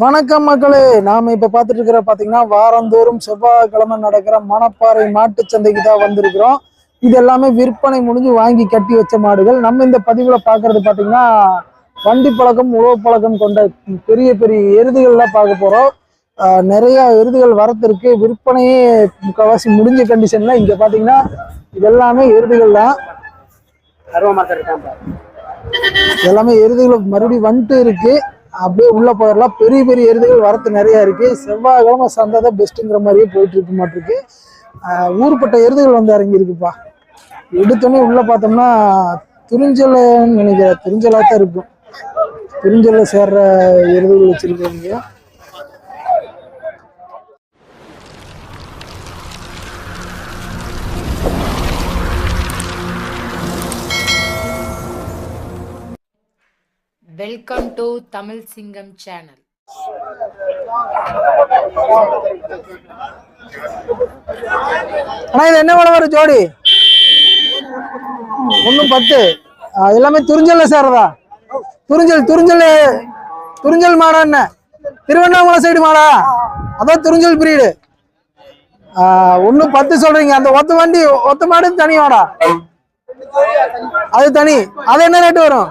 வணக்கம் மக்களே. நாம இப்ப பார்த்துட்டு இருக்கிற பாத்தீங்கன்னா வாரந்தோறும் செவ்வாய்க்கிழமை நடக்கிற மணப்பாறை மாட்டுச் சந்தைக்கு தான் வந்திருக்கிறோம். இது எல்லாமே விற்பனை முடிஞ்சு வாங்கி கட்டி வச்ச மாடுகள். நம்ம இந்த பதிவுல பாக்குறது பாத்தீங்கன்னா வண்டி பழக்கம் உழவு பழக்கம் கொண்ட பெரிய பெரிய எருதுகள்லாம் பார்க்க போறோம். ஆஹ் நிறைய எருதுகள் வரத்திற்கு விற்பனையே முக்கால்வாசி முடிஞ்ச கண்டிஷன்ல இங்க பாத்தீங்கன்னா இது எல்லாமே எருதுகள் தான். எல்லாமே எருதுகள் மறுபடியும் வந்துட்டு இருக்கு. அப்படியே உள்ள போயிடலாம் பெரிய பெரிய எருதுகள் வரத்து நிறைய இருக்கு. செவ்வாய்க்கிழமை சந்தை தான் பெஸ்ட்டுங்கிற மாதிரியே போயிட்டு இருக்க மாட்டிருக்கு ஊர்பட்ட எருதுகள் வந்து இறங்கியிருக்குப்பா. எடுத்தோடனே உள்ள பார்த்தோம்னா துறிஞ்சல்னு நினைக்கிறேன். துறிஞ்சலா தான் இருக்கும். துறிஞ்சல்ல சேர்ற எருதுகள் வச்சிருக்காங்க. வெல்கம் டு தமிழ் சிங்கம் சேனல் ஆனா இது என்ன விலை வரும் ஜோடி? ஒன்றும் பத்து. எல்லாமே துறிஞ்சல்ல சேர்றதா? துறிஞ்சல் துறிஞ்சல் துறிஞ்சல் மாடா என்ன? திருவண்ணாமலை சைடு மாடா? அதான் துறிஞ்சல் பிரீடு ஒன்றும் பத்து சொல்றீங்க. அந்த ஒத்த வண்டி ஒத்த மாடு தனி மாடா அது தனி. அது என்ன ரேட்டு வரும்?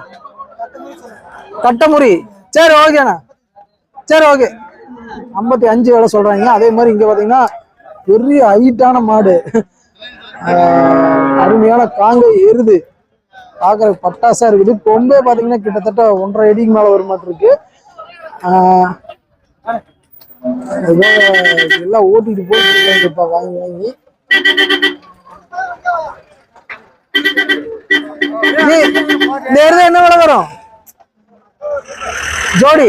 கட்டமுறி. சரி ஓகேண்ணா சரி ஓகே ஐம்பத்தி அஞ்சு வேலை சொல்றாங்க. அதே மாதிரி இங்க பாத்தீங்கன்னா பெரிய ஹைட்டான மாடு. அருமையான காங்கை எருது. பார்க்கற பட்டாசா இருக்குது. கொம்பே பாத்தீங்கன்னா கிட்டத்தட்ட ஒன்றரை அடிக்கு மேல வர மாட்டு இருக்கு. எல்லாம் ஓட்டிட்டு போயிட்டு இப்ப வாங்கி வாங்கி. என்ன விலை வரும்? ஜோடி.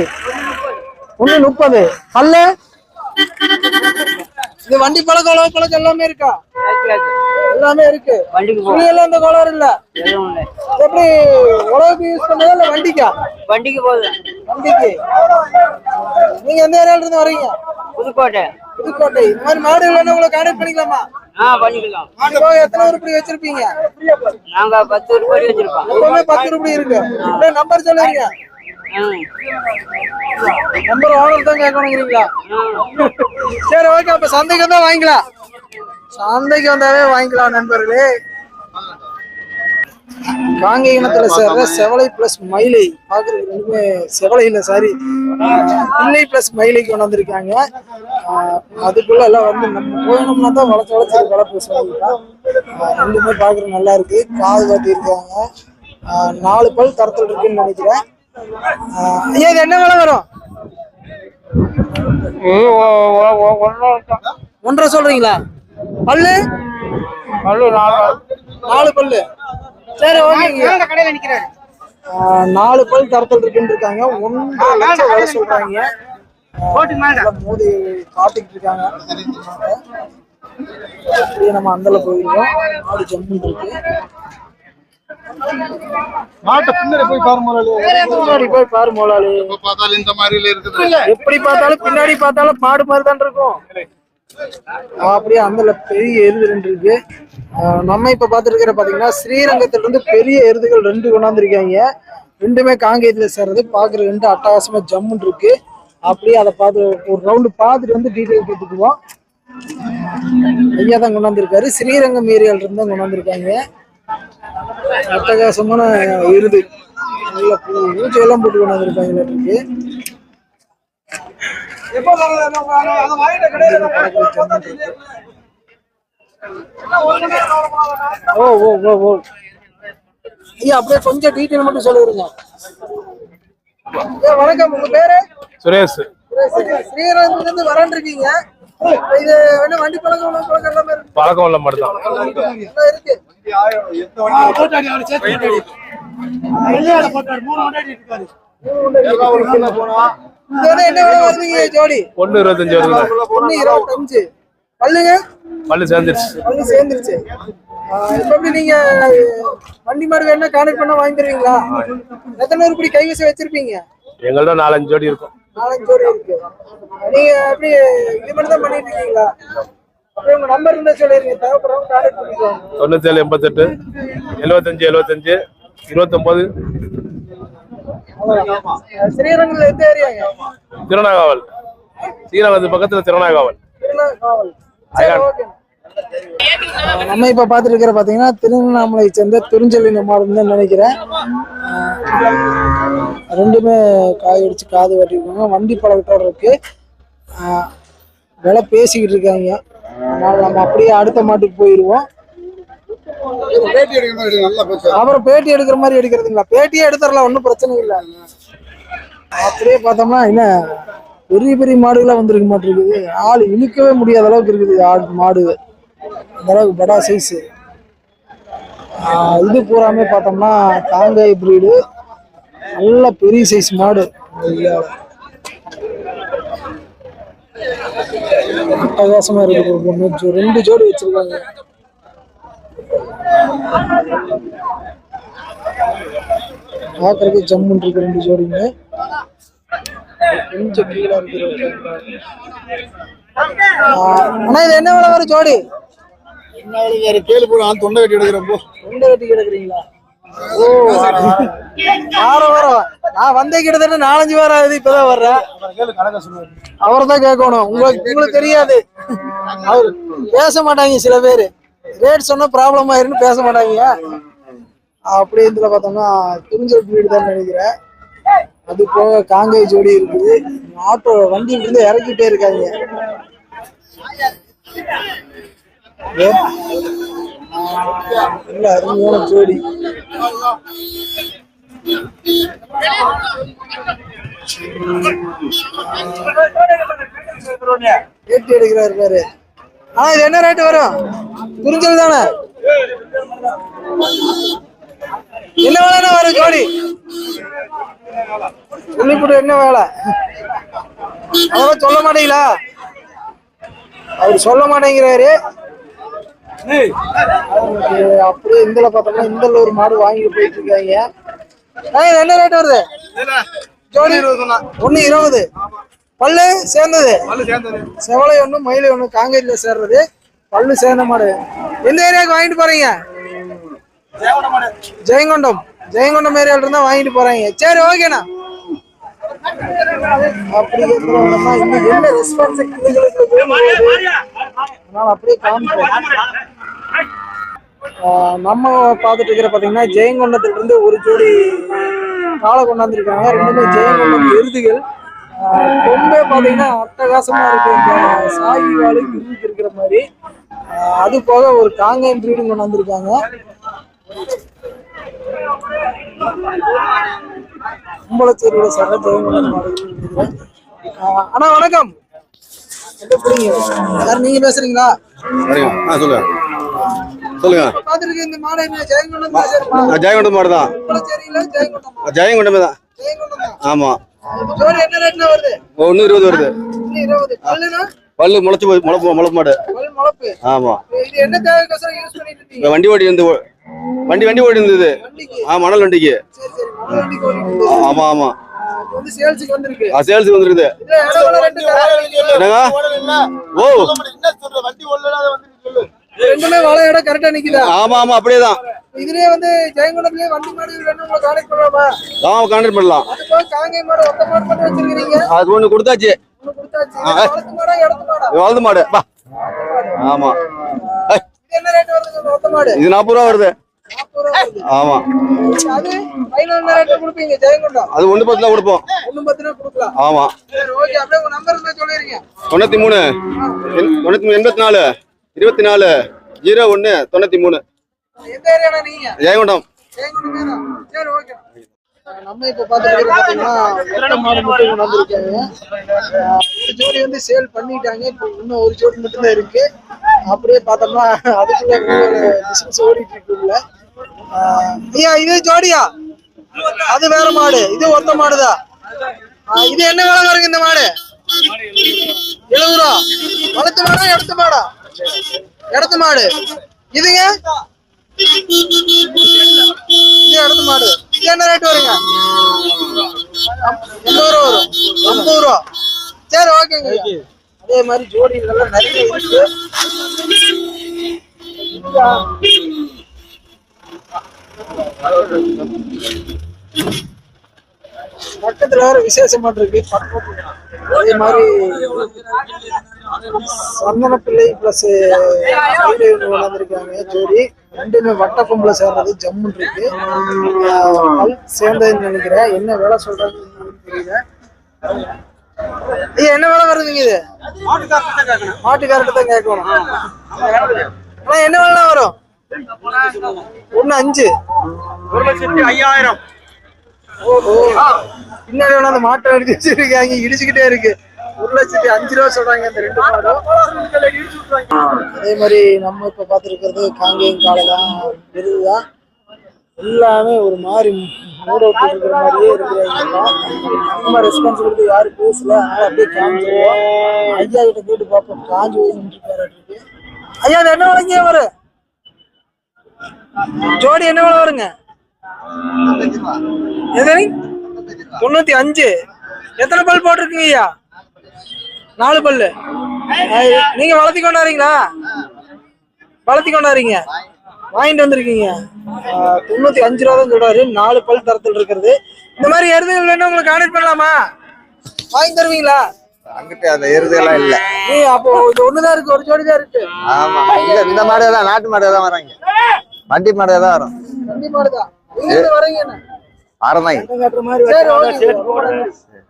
ஒண்ணு முப்பது. பல்லு. இது வண்டி பழக்கம் உழவு பழக்கம் எல்லாமே இருக்கா? எல்லாமே இருக்கு. வண்டிக்கு எல்லாம் இந்த கோளாறு இல்ல. எப்படி உழவுக்கு யூஸ் பண்ணதா இல்ல வண்டிக்கா? வண்டிக்கு போகுது. வண்டிக்கு. நீங்க எந்த ஏரியால இருந்து வரீங்க புதுக்கோட்டை. புதுக்கோட்டை. இந்த மாதிரி மாடு இல்லைன்னா உங்களை கான்டாக்ட் பண்ணிக்கலாமா? எத்தனை உருப்படி வச்சிருப்பீங்க? நாங்க பத்து ரூபாய் வச்சிருக்கோம். எப்பவுமே பத்து உருப்படி இருக்கு. நம்பர் சொல்லுங்க ம். நம்பர் ஓனர் தான் கேட்கணுங்கிறீங்களா. சரி ஓகே அப்ப சந்தைக்கு வந்தா வாங்கிக்கலாம். சந்தைக்கு வந்தாவே வாங்கிக்கலாம் நண்பர்களே. காங்கை இனத்துல சேர்ற செவலை பிளஸ் மயிலை. பாக்குறது ரெண்டுமே செவலை இல்ல சாரி பிள்ளை பிளஸ் மயிலை கொண்டு வந்திருக்காங்க. அதுக்குள்ள எல்லாம் வந்து நம்ம போயணும்னா தான் வளர்ச்சி வளர்ச்சி வளர்ப்பு சொல்லிக்கலாம் ரெண்டுமே பாக்குறது நல்லா இருக்கு. காது காட்டி இருக்காங்க ஆஹ் நாலு பல் தரத்தில் இருக்குன்னு நினைக்கிறேன். ஐயா இது என்ன விலை வரும். ஒன்றரை சொல்றீங்களா? பல்லு? பல்லு நாலு. நாலு பல்லு. சரி ஆஹ் நாலு பல் தரத்தில் இருக்குன்னு இருக்காங்க ஒன்றரை லட்சம் விலை சொல்றாங்க. மோதி காட்டிட்டு இருக்காங்க. நம்ம அந்தல போயிருக்கோம். மாடு ஜம்முன்னு இருக்கு. மாட்டை பின்னாடி போய் பாரு முதலாளி. முன்னாடி போய் பாரு பார்த்தாலும் இந்த மாதிரில இருக்குது. எப்படி பார்த்தாலும் பின்னாடி பார்த்தாலும் மாடு மாதிரி தான் இருக்கும் அப்படியே அந்தல பெரிய எருது ரெண்டு இருக்கு. நம்ம இப்ப பார்த்துட்டு இருக்கிற பாத்தீங்கன்னா ஸ்ரீரங்கத்துல இருந்து பெரிய எருதுகள் ரெண்டு கொண்டாந்துருக்காங்க. ரெண்டுமே காங்கேயத்துல சேர்றது. பாக்குற ரெண்டு அட்டகாசமா ஜம்முன்னு இருக்கு. அப்படியே அதை பார்த்து ஒரு ரவுண்டு பார்த்துட்டு வந்து டீட்டெயில் கேட்டுக்குவோம். ஐயா தான் கொண்டாந்துருக்காரு. ஸ்ரீரங்கம் ஏரியால இருந்து தான் கொண்டாந்துருக்காங்க. அட்டகாசமான எருது நல்ல ஊச்சி எல்லாம் போட்டு கொண்டாந்துருக்காங்க இருக்கு ஓ ஓ ஓ ஓ. ஐயா அப்படியே கொஞ்சம் டீட்டெயில் மட்டும் சொல்லிடுங்க. ஐயா, வணக்கம். உங்க பேரு? சுரேஷ். ஸ்ரீரங்கத்துல இருந்து வரேன் இருக்கீங்க இது என்ன வண்டி பழக்கம் உணவு பழக்கம் எல்லாமே இருக்கு. பழக்கம் உள்ள மட்டும் தான். இருக்கு? என்ன விலை வருதுங்க ஜோடி? ஒண்ணு இருபத்தஞ்சு வருது ஒண்ணு இருபத்தஞ்சு. பல்லுங்க? பல்லு சேர்ந்துருச்சு. பல்லு சேர்ந்துருச்சு. எப்படி நீங்க வண்டி மாடு வேணா கான்டாக்ட் பண்ணா வாங்கி தருவீங்களா? எத்தனை உருப்படி கைவசம் வச்சிருப்பீங்க? எங்கள்ட்ட நாலஞ்சு ஜோடி இருக்கும். நாலஞ்சு ஜோடி இருக்கு. நீங்க எப்படி இது மட்டும் தான் பண்ணிட்டு இருக்கீங்களா? அப்படியே உங்க நம்பர் இருந்தா சொல்லிருங்க. தேவைப்படுறவங்க கான்டாக்ட் பண்ணிக்கோங்க. தொண்ணூத்தேழு எண்பத்தெட்டு எழுபத்தஞ்சு எழுபத்தஞ்சு இருபத்தொம்போது. ஸ்ரீரங்கம்ல எந்த ஏரியாங்க திருநாகாவல். ஸ்ரீரங்கத்து பக்கத்துல திருநாகாவல். திருநாகாவல். சரி ஓகே நம்ம இப்ப பாத்துட்டு இருக்கிற பாத்தீங்கன்னா திருவண்ணாமலை சேர்ந்த துறிஞ்சலின மாடுன்னு தான் நினைக்கிறேன். ரெண்டுமே காய் அடிச்சு காது வெட்டிருக்காங்க வண்டி பழக்கத்தோட இருக்கு. விலை பேசிக்கிட்டு இருக்காங்க. அதனால நம்ம அப்படியே அடுத்த மாட்டுக்கு போயிடுவோம் பேட்டி எடுக்கிற மாதிரி அப்புறம் பேட்டி எடுக்கிற மாதிரி எடுக்கிறதுங்களா? பேட்டியே எடுத்துடலாம். ஒன்றும் பிரச்சனை இல்லை. அப்படியே பார்த்தோம்னா என்ன? பெரிய பெரிய மாடுகளாக வந்திருக்க மாட்டிருக்குது. ஆள் இழுக்கவே முடியாத அளவுக்கு இருக்குது ஆடு மாடு. அந்த படா சைஸு இது பூராமே பார்த்தோம்னா காங்காய் பிரீடு நல்ல பெரிய சைஸ் மாடு. அட்டகாசமா இருக்குது ஒன்று ரெண்டு ஜோடி வச்சிருக்காங்க. பார்க்கறதுக்கு ஜம்முன் இருக்கு ரெண்டு ஜோடிங்க கொஞ்சம் கீழே இருக்கு. அண்ணா இது என்ன விலை வரும் ஜோடி? என்ன வேற கேளு போடு நான் தொண்டை கட்டி எடுக்கிறப்போ தொண்டை கட்டி கிடக்குறீங்களா? ஓ வாரம் வாரம் நான் வந்தே கிட்டத்தட்ட நாலஞ்சு வாரம் ஆகுது இப்பதான் வர்றேன். அவர் தான் கேட்கணும். உங்களுக்கு உங்களுக்கு தெரியாது. அவர் பேச மாட்டாங்க சில பேர். ரேட் சொன்னா ப்ராப்ளம் ஆயிருன்னு பேச மாட்டாங்க. அப்படி இதுல பார்த்தோம்னா துணிஞ்சல் வீடு தான் நினைக்கிறேன். அது போக காங்கை ஜோடி இருக்குது. ஆட்டோ வண்டி இருந்து இறக்கிட்டே இருக்காங்க. நல்ல அருமையான ஜோடி ரேட் எடுக்கிறாரு பாரு ஆ இது என்ன ரேட் வரும்? புரிஞ்சல் தானே என்ன வேலை வரும் ஜோடி சொல்லிவிட்டு என்ன வேலை? அதெல்லாம் சொல்ல மாட்டீங்களா அவர் சொல்ல மாட்டேங்கிறாரு. அப்படியே இந்தல பார்த்தோம்னா இந்தல ஒரு மாடு வாங்கி போயிட்டு இருக்காங்க. என்ன ரேட் வருது? ஜோடி. ஒண்ணு இருபது பல்லு சேர்ந்தது. செவலை ஒண்ணு மயிலை ஒண்ணு காங்கேரியில சேர்றது. பல்லு சேர்ந்த மாடு. எந்த ஏரியாவுக்கு வாங்கிட்டு போறீங்க? ஜெயங்கொண்டம். ஜெயங்கொண்டம் ஏரியால இருந்தா வாங்கிட்டு போறாங்க. சரி ஓகேண்ணா அப்படி இருக்கிறவங்கம்மா இன்னும் என்ன ரெஸ்பான்ஸ் அப்படியே காமிப்போம். நம்ம பார்த்துட்டு இருக்கிற பார்த்தீங்கன்னா ஜெயங்கொண்டத்திலிருந்து ஒரு ஜோடி காலை கொண்டாந்துருக்காங்க. ரெண்டுமே ஜெயங்கொண்டம் விருதுகள். ரொம்பவே பார்த்தீங்கன்னா அட்டகாசமாக இருக்கு. இந்த சாகி வாழை கிருமிக்கு இருக்கிற மாதிரி அது போக ஒரு காங்காயம் பிரீடும் கொண்டாந்துருக்காங்க. கும்பலச்சேரியோட சக ஜெயங்கொண்டம் அண்ணா வணக்கம். எப்படி போறீங்க? நீங்க பேசுறீங்களா? சொல்லுங்க. சொல்லுங்க. பாத்துருக்க இந்த மாடு என்ன? ஜெயங்கொண்டம் மாடு. தான். ஜெயங்கொண்டம் ஜெயங்கொண்டமே தான். ஆமா. ஜோடி என்ன ரேட்ல வருது? ஒன்று இருபது வருது. இருபது. பல்லுனா? பல்லு முளைச்சு போய் முளப்பு முளப்பு மாடு. ஆமா. இது என்ன தேவைக்கோசரம் யூஸ் பண்ணிட்டு இருக்கீங்க? இப்ப வண்டி ஓடி இருந்து வண்டி வண்டி ஓடி இருந்தது. வண்டிக்கு? ஆ மணல் வண்டிக்கு. ஆமா ஆமா. சேல்ஸுக்கு வந்திருக்கு. ஆ சேல்ஸுக்கு வந்துருக்குது. என்னங்க? ஓ. ரெண்டுமே இடம் கரெக்டா நிக்குதா? ஆமா ஆமா அப்படியே தான் இதுலயே வந்து ஜெயங்கொண்டத்துலயே வண்டி மாடு வேணும் உங்களை கான்டெக்ட் பண்ணலாமா? ஆமா கான்டாக்ட் பண்ணலாம். அது போக காங்கை மாடு ஒத்த மாடு மட்டும் வச்சிருக்கீங்க அது ஒண்ணு கொடுத்தாச்சு. ஒண்ணு கொடுத்தாச்சு. இது வளர்த்து மாடா இடத்து மாடா? வளர்ந்து மாடு. வா. ஆமா. என்ன ரேட் வருது ஒத்த மாடு? இது நாற்பது ரூபா வருது. ஆமா. அது ரேட் கொடுப்பீங்க ஜெயங்கொண்டம் அது ஒண்ணு பத்து கொடுப்போம். ஒண்ணு பத்து ரூபா கொடுக்கலாம். ஆமா. சரி ஓகே அப்படியே உங்க நம்பர் இருந்தா சொல்லிடுங்க தொண்ணூத்தி மூணு. தொண்ணூத்தி மூணு எண்பத்தி நாலு. இருபத்தி நாலு ஜீரோ ஒண்ணு தொண்ணூத்தி மூணு. ஓகே நம்ம இப்ப கொண்டு வந்திருக்காங்க. ஒரு ஜோடி வந்து சேல் பண்ணிட்டாங்க. இப்போ இன்னும் ஒரு ஜோடி மட்டும் தான் இருக்கு. அப்படியே பார்த்தோம்னா அதுக்குள்ள பிசினஸ் ஓடிட்டு இருக்குல்ல ஐயா இது ஜோடியா? அது வேற மாடு. இது ஒத்த மாடுதான் ஆஹ் இது என்ன விலை வருங்க இந்த மாடு? எழுபது ரூபா. வளர்த்து மாடா எடுத்த மாடா? இடத்து மாடு. இதுங்க? இது இடத்து மாடு. இது என்ன ரேட் வருங்க? எண்பது ரூபா வரும். ஐம்பது ரூபா. சரி ஓகேங்க அதே மாதிரி ஜோடிகள்லாம் நிறைய இருக்கு. பக்கத்துல வேற விசேஷமா இருக்கு அதே மாதிரி சந்தன பிள்ளை பிளஸ் வளர்ந்துருக்காங்க ஜோடி. ரெண்டுமே வட்ட கொம்புல சேர்றது ஜம்முன் இருக்கு சேர்ந்ததுன்னு நினைக்கிறேன். என்ன விலை சொல்றாங்கன்னு தெரியல. ஐயா என்ன விலை வருதுங்க இது? மாட்டுக்காரர்கிட்ட தான் கேட்கணும். ஆனா என்ன விலை வரும்? ஒண்ணு அஞ்சு. ஒரு லட்சத்தி ஐயாயிரம். ஓஹோ. பின்னாடி அந்த மாட்டை அடிச்சு வச்சிருக்காங்க இடிச்சுக்கிட்டே இருக்கு. ஒரு லட்சத்தி அஞ்சு ரூபா சொல்றாங்க இந்த ரெண்டு மாடும் அதே மாதிரி நம்ம இப்ப பாத்துருக்கிறது காங்கேயம் காலதான் விருதுதான் எல்லாமே ஒரு மாதிரி மூட விட்டு இருக்கிற மாதிரியே இருக்கிறாங்க. நம்ம ரெஸ்பான்ஸ் யாரும் பேசல. அதனால அப்படியே காஞ்சிருவோம் ஐயா கிட்ட கேட்டு பார்ப்போம். காஞ்சி போய் ஐயா அது என்ன விலைங்க வரும் ஜோடி என்ன விலை வருங்க? எது? தொண்ணூத்தி அஞ்சு. எத்தனை பல் போட்டிருக்கீங்க ஐயா? நாலு பல்லு. நீங்க வளர்த்தி கொண்டாடுறீங்களா? வளர்த்தி கொண்டாடுறீங்க. வாங்கிட்டு வந்திருக்கீங்க. தொண்ணூத்தி அஞ்சு ரூபா தான் சொல்றாரு. நாலு பல் தரத்தில் இருக்கிறது. இந்த மாதிரி எருதுகள் வேணும் உங்களுக்கு கான்டெக்ட் பண்ணலாமா? வாங்கி தருவீங்களா? அங்கிட்ட அந்த எருதெல்லாம் இல்ல. நீ அப்போ இது ஒண்ணுதான் இருக்கு. ஒரு ஜோடி தான் இருக்கு. ஆமா. இந்த இந்த மாடு தான் நாட்டு மாடு தான் வராங்க. வண்டி மாடு தான் வரும். வண்டி எங்க இருந்து வரீங்க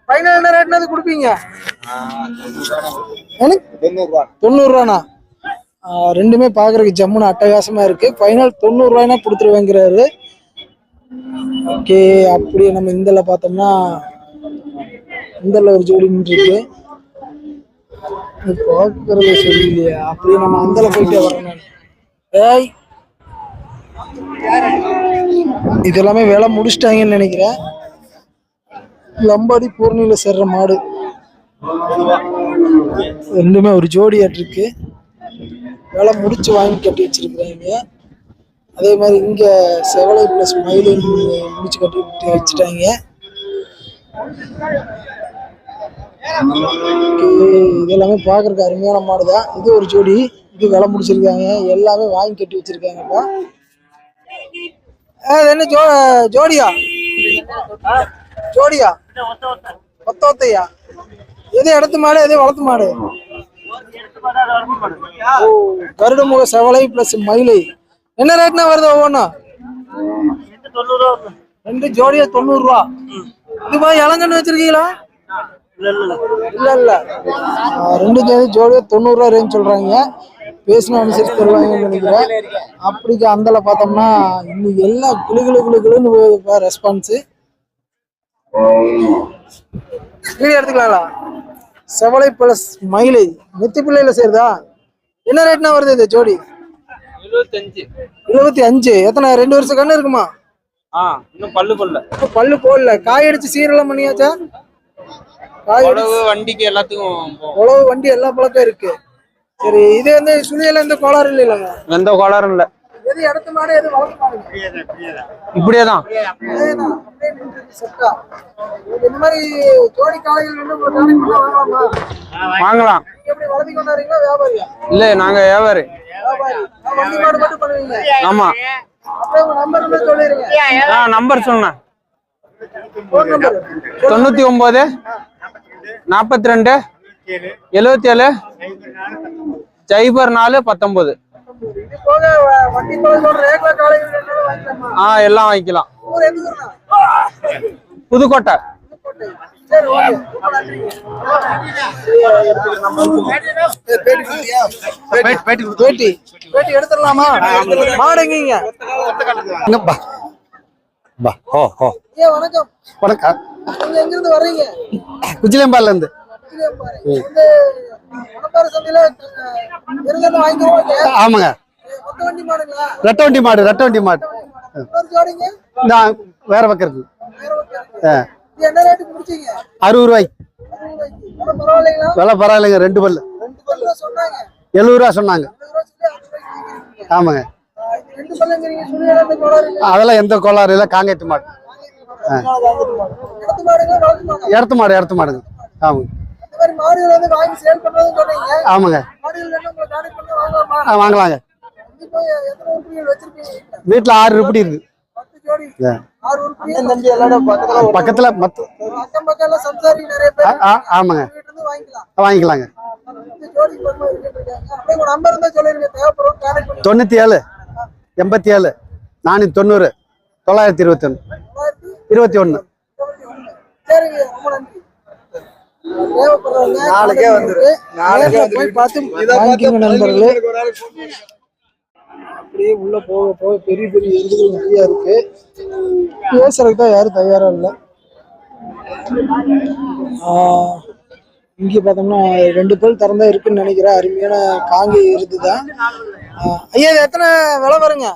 ஃபைனல் என்ன ரேட்னது கொடுப்பீங்க? எனக்கு தொண்ணூறு ரூபாண்ணா ரெண்டுமே பாக்குறதுக்கு ஜம்முன்னு அட்டகாசமா இருக்கு. ஃபைனல் தொண்ணூறு ரூபாய்னா கொடுத்துருவேங்கிறாரு. ஓகே அப்படியே நம்ம இந்தல பார்த்தோம்னா இந்தல ஒரு ஜோடி நின்று இருக்கு இது பார்க்கறது சரியில்லையா. அப்படியே நம்ம அந்தல போயிட்டே வரணும். ஏய் இது எல்லாமே வேலை முடிச்சிட்டாங்கன்னு நினைக்கிறேன். லம்பாடி பூர்ணியில சேர்ற மாடு. ரெண்டுமே ஒரு ஜோடியாட்டு இருக்கு. வேலை முடிச்சு வாங்கி கட்டி வச்சிருக்கிறாங்க. அதே மாதிரி இங்க செவலை பிளஸ் மயிலும் முடிச்சு கட்டி விட்டு வச்சுட்டாங்க. இதெல்லாமே இது எல்லாமே அருமையான மாடு தான் இது ஒரு ஜோடி. இது விலை முடிச்சிருக்காங்க. எல்லாமே வாங்கி கட்டி வச்சிருக்காங்கப்பா. இது என்ன ஜோ ஜோடியா? ஜோடியா? ஒத்த ஒத்தையா? எது இடத்து மாடு எது வளர்த்து மாடு? ஓ கருடமுக செவலை பிளஸ் மயிலை. என்ன ரேட்னா வருது ஒவ்வொன்றும் ரெண்டு ஜோடியா தொண்ணூறு ரூபா. இது மாதிரி இளங்கன்னு வச்சிருக்கீங்களா? இல்ல இல்ல ரெண்டு ஜோடி ஜோடியா தொண்ணூறு ரூபா ரேஞ்ச் சொல்றாங்க. பேசின அனுசரிச்சு தருவாங்கன்னு நினைக்கிறேன். அப்படிக்கு அந்தல பார்த்தோம்னா இன்னைக்கு எல்லாம் குளு குளு குளு குளுன்னு போகுதுப்பா ரெஸ்பான்ஸு வீடியோ எடுத்துக்கலாங்களா செவலை பிளஸ் மயிலை நெத்தி பிள்ளையில சேருதா? என்ன ரேட்னா வருது இது ஜோடி? இருபத்தி அஞ்சு. எத்தனை? ரெண்டு வருஷம் கண்ணு இருக்குமா? ஆ இன்னும் பல்லு பல்ல இப்ப பல்லு போடல. காய் அடிச்சு சீரெல்லாம் பண்ணியாச்சா? காய் வண்டிக்கு எல்லாத்துக்கும் உழவு வண்டி எல்லா பழக்கம் இருக்கு. சரி இது வந்து சுழியில எந்த கோளாறு இல்லைங்க எந்த கோளாறும் இல்ல. எது மாடு வளர்த்து இப்படியே தான் இந்த மாதிரி ஜோடி வாங்கலாமா? எப்படி வளர்த்தி வியாபாரியா? இல்ல நாங்க வியாபாரி. ஆமா. நம்பர் சொன்னேன் தொண்ணூத்தி ஒன்பது நாற்பத்தி ரெண்டு எழுவத்தி ஏழு சைபர் நாலு பத்தொன்பது ஆ எல்லாம் வாங்கிக்கலாம். புதுக்கோட்டை. பேட்டி எடுத்துடலாமா? மாடு எங்கீங்க? பா பா ஓ ஓ ஐயா வணக்கம். வணக்கம். நீங்க எங்க இருந்து வர்றீங்க? குஜிலம்பால்ல இருந்து. ஆமாங்க. ரெட்ட வண்டி மாடு ரெட்ட வண்டி மாடு. நான் வேற பக்கம் இருக்கு. அறுபது ரூபாய்க்கு. விலை பரவாயில்லைங்க ரெண்டு பல்லு. எழுபது ரூபா சொன்னாங்க. ஆமாங்க. அதெல்லாம் எந்த கோளாறு இல்லை காங்கேட்டு மாடு? இடத்து மாடு. இடத்து மாடுங்க. ஆமாங்க. ஆமாங்க. வாங்கலாங்க வீட்டுல? ஆறு உருப்படி இருக்கு. பக்கத்துல மத்த அக்கம் பக்கம் எல்லாம் சம்சாரி நிறைய ஆ, பேர் ஆ, ஆமாங்க. வீட்டுல இருந்து வாங்கிக்கலாம். வாங்கிக்கலாங்க. தொண்ணூத்தி ஏழு எண்பத்தி ஏழு நானூத்தி தொண்ணூறு தொள்ளாயிரத்தி இருபத்தி ஒன்று இருபத்தி ஒன்று தேவைப்படுறவங்க நாளைக்கே வந்துரு. நாளைக்கே போய் பார்த்து நண்பர்களே. அப்படியே உள்ள போக போக பெரிய பெரிய எருதுகள் நிறைய இருக்கு. பேசுறதுக்கு தான் யாரும் தயாரா இல்லை. ஆஹ், இங்க பார்த்தோம்னா ரெண்டு பல் திறந்தா இருக்குன்னு நினைக்கிறேன். அருமையான காங்கை எருது தான். ஐயா எத்தனை விலை வருங்க?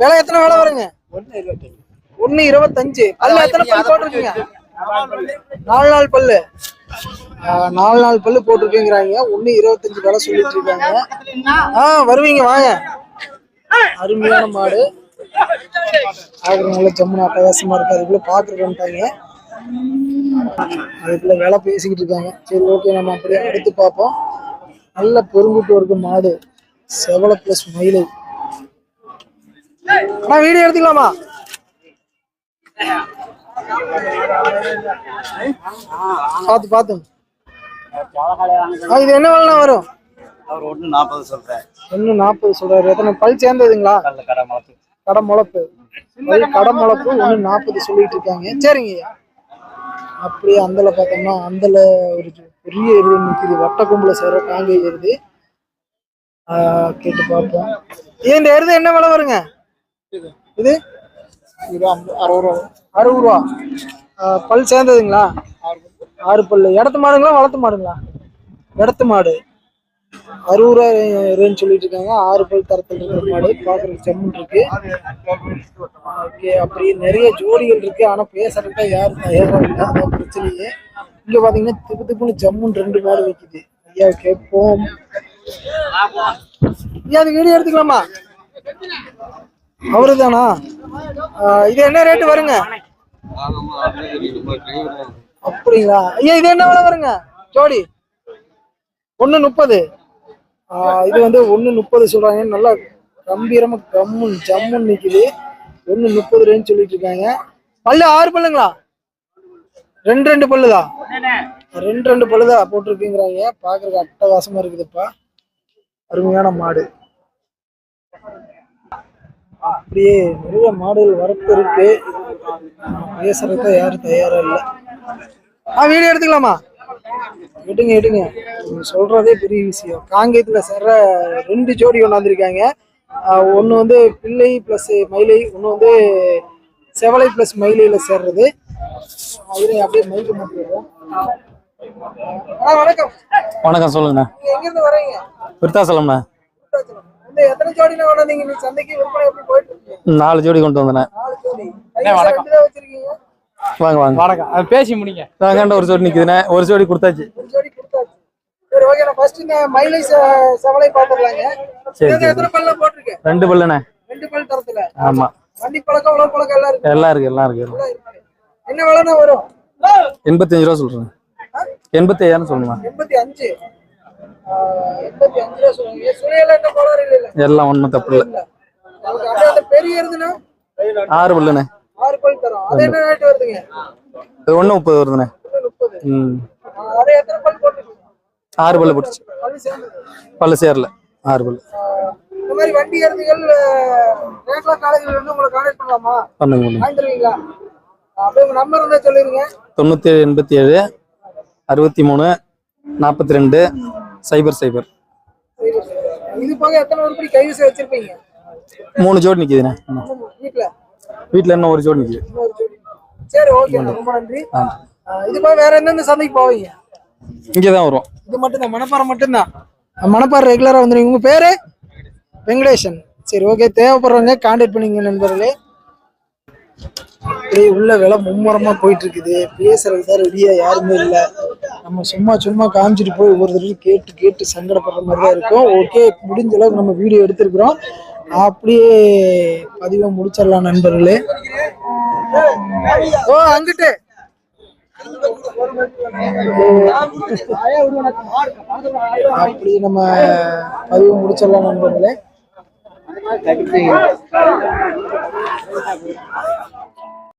விலை எத்தனை விலை வருங்க? ஒன்னு இருபத்தஞ்சு. பல்லு எத்தனை பல் போட்டிருக்கீங்க? நாலு நாள் பல்லு. ஆஹ், நாலு நாள் பல்லு போட்டிருக்கேங்கிறாங்க. ஒன்னு இருபத்தஞ்சு வேலை சொல்லிட்டு இருக்காங்க ஆ வருவீங்க வாங்க. அருமையான மாடு. பாக்குறவங்கள ஜம்முன்னு அட்டகாசமா இருக்கு. அதுக்குள்ள பாக்குறதுக்கு அதுக்குள்ள வேலை பேசிக்கிட்டு இருக்காங்க சரி ஓகே நம்ம அப்படியே அடுத்து பார்ப்போம். நல்ல பெருங்குட்டு இருக்கு மாடு. செவல பிளஸ் மயிலை. ஆனா வீடியோ எடுத்துக்கலாமா? பார்த்து பார்த்து. இது என்ன வேலை வரும்? அவர் ஒண்ணு நாற்பது சொல்றேன் ஒண்ணு நாற்பது சொல்றாரு. எத்தனை? பல் சேர்ந்ததுங்களா? கடை முளப்பு. கடை முளப்பு. ஒண்ணு நாற்பது சொல்லிட்டு இருக்காங்க. சரிங்க. அப்படியே அந்தல பார்த்தோம்னா அந்தல ஒரு பெரிய எருது நிற்குது வட்ட கொம்புல சேர காங்கை எருது. கேட்டு பார்ப்போம். இந்த எருது என்ன விலை வருங்க? இது? இது அறுபது ரூபா. அறுபது ரூபா. பல் சேர்ந்ததுங்களா? ஆறு பல் இடத்து மாடுங்களா வளர்த்து மாடுங்களா? இடத்து மாடு. அறுபது ரூபா ரேஞ்ச் சொல்லிட்டு இருக்காங்க. ஆறு பல் தரத்தில் இருக்கிற மாடு. பார்க்குறதுக்கு செம்மன் இருக்கு. ஓகே அப்படியே நிறைய ஜோடிகள் இருக்கு. ஆனா பேசுறதுக்கு யாரும் தயாரா இல்லை. அதான் பிரச்சனையே. இங்க பாத்தீங்கன்னா திப்பு திப்புன்னு ஜம்முன்னு ரெண்டு மாடு வைக்குது. ஐயா கேட்போம். ஐயா அது வீடியோ எடுத்துக்கலாமா? அவரு தானா இது என்ன ரேட்டு வருங்க? அப்படிங்களா? ஐயா இது என்ன விலை வருங்க? ஜோடி. ஒண்ணு முப்பது. இது வந்து ஒன்னு முப்பது சொல்றாங்க. நல்லா கம்பீரமா கம்முன் ஜம்முன்னு நிக்குது. ஒன்னு முப்பது ரேன்னு சொல்லிட்டு இருக்காங்க. பல்லு ஆறு பல்லுங்களா? ரெண்டு ரெண்டு பல்லுதா? ரெண்டு ரெண்டு பல்லுதா போட்டிருக்குங்கிறாங்க. பாக்குறதுக்கு அட்டகாசமா இருக்குதுப்பா. அருமையான மாடு. அப்படியே நிறைய மாடுகள் வரப்பு இருக்கு பேசுறதுக்கு யாரும் தயாரா இல்லை. ஆ வீடியோ எடுத்துக்கலாமா? எடுங்க எடுங்க. சொல்றதே பெரிய விஷயம். காங்கேயத்துல சேர்ற ரெண்டு ஜோடி கொண்டாந்துருக்காங்க ஒன்று வந்து பிள்ளை ப்ளஸ் மயிலை ஒன்று வந்து செவலை ப்ளஸ் மயிலையில சேர்றது. இதை அப்படியே மைக்கு மாட்டிடுறோம் ஆ வணக்கம். வணக்கம் சொல்லுங்கண்ணா நீங்க எங்க இருந்து வரீங்க? விருத்தாசலம்ண்ணா. இந்த எத்தனை ஜோடினா கொண்டாந்தீங்க நீங்க சந்தைக்கு விற்பனை எப்படி போயிட்டு இருக்கு? நாலு ஜோடி கொண்டு வந்தேண்ணே நாலு ஜோடி. கையில ரெண்டு தான் வச்சிருக்கீங்க? வாங்க வாங்க. வணக்கம். பேசி முடிங்க. ஒரு ஜோடி நிக்குதுண்ணே. ஒரு ஜோடி கொடுத்தாச்சு. ஒரு ஜோடி கொடுத்தாச்சு. சரி ஓகே நான் ஃபர்ஸ்ட் இந்த மயிலை செ- செவலை பாத்துடலாங்க சரி, இது எத்தனை பல்ல போட்டிருக்கேன் ரெண்டு பல்லுண்ணே. ரெண்டு பல் தரத்துல. ஆமா. வண்டி பழக்கம் உழவு பழக்கம் எல்லாம் இருக்கு எல்லாம் இருக்கு. எல்லாம் இருக்கு. என்ன விலைண்ணா வரும்? எண்பத்தஞ்சு ரூபா சொல்றேன். எண்பத்தி ஐயாயிரம் சொல்லுங்க எண்பத்தி அஞ்சு எல்லாம் ஒன்றும் தப்பு இல்லை. ஆறு பல்லுண்ணே. இது முப்பது வருதுண்ணே. ஒண்ணு முப்பது. போட்டுருக்கீங்க ஆறு பல்லு போட்டுச்சு. பல்லு சேரல. ஆறு பல்லு. இந்த மாதிரி வண்டி காலேஜில் உங்களை கான்டாக்ட் பண்ணலாமா? பண்ணுங்க அப்படியே நம்பர் தொண்ணூற்றி ஏழு எண்பத்தி ஏழு அறுபத்தி மூணு நாற்பத்தி ரெண்டு சைபர் சைபர். இது போக எத்தனை உருப்படி கைவசம் வச்சிருப்பீங்க? மூணு ஜோடி நிக்குதுண்ணே. வீட்டுல வீட்டில் இன்னும் ஒரு ஜோடி நிக்குது. சரி ஓகே ரொம்ப நன்றி. இது போக வேற எந்தெந்த சந்தைக்கு போவீங்க? இங்கே தான் வரும் இது மட்டும் தான் மணப்பாறை மட்டும்தான். மணப்பாறை ரெகுலரா வந்துருங்க உங்க பேரு? வெங்கடேசன் சரி ஓகே தேவைப்படுறவங்க கான்டாக்ட் பண்ணிங்க நண்பர்களே. அப்படியே உள்ள வேலை மும்முரமா போயிட்டு இருக்குது பேசுறது தான் ரெடியா யாருமே இல்லை. நம்ம சும்மா சும்மா காமிச்சிட்டு போய் ஒவ்வொரு தடவை கேட்டு கேட்டு சங்கடப்படுற மாதிரி தான் இருக்கும். ஓகே முடிஞ்ச அளவுக்கு நம்ம வீடியோ எடுத்திருக்கிறோம். அப்படியே பதிவை முடிச்சிடலாம் நண்பர்களே. ஓ அங்கிட்டு. அப்படி நம்ம பதிவு முடிச்சிடலாம் நண்பர்களே.